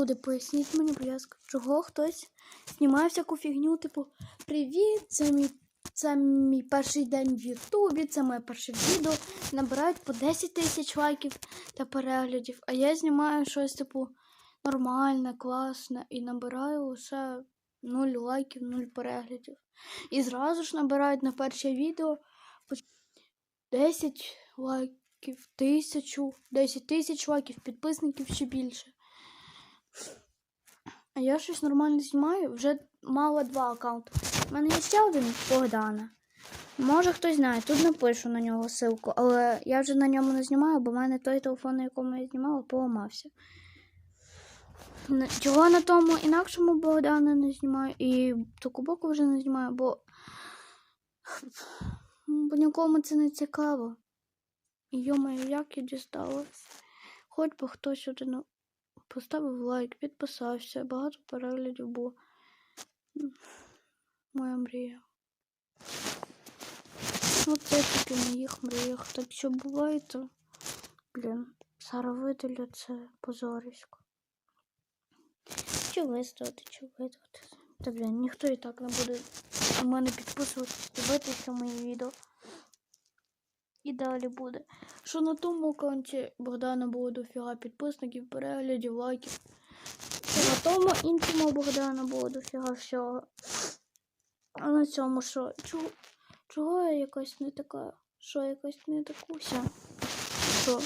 Люди, поясніть мені, будь ласка, чого хтось знімає всяку фігню, типу, привіт, це мій, це мій перший день в Ютубі, це моє перше відео. Набирають по 10 тисяч лайків та переглядів. А я знімаю щось, типу, нормальне, класне і набираю лише 0 лайків, 0 переглядів. І зразу ж набирають на перше відео 10 лайків, тисячу, 10 тисяч лайків, підписників ще більше. А я щось нормально знімаю, вже мало два аккаунти. У мене є ще один Богдана. Може хтось знає, тут напишу на нього ссылку, але я вже на ньому не знімаю, бо в мене той телефон, на якому я знімала, поламався. Чого на тому інакшому Богдана не знімаю і таку боку вже не знімаю, бо, бо нікому це не цікаво. Йомаю, як я дісталась. Хоч би хтось один поставив лайк, підписався, багато переглядів було. Моя мрія. Ну, це тільки моїх мріях. Так що буває, то, блін, зараз це позорисько. Чи виставити, чи видати. Та блін, ніхто і так не буде у мене підписуватися, дивитися мої відео. І далі буде. Що на тому аккаунті Богдана було дофіга підписників, переглядів, лайків. Що на тому іншому Богдана було дофіга всього. А на цьому що? Чого, чого я якась не така? Що якась не такуся? Що?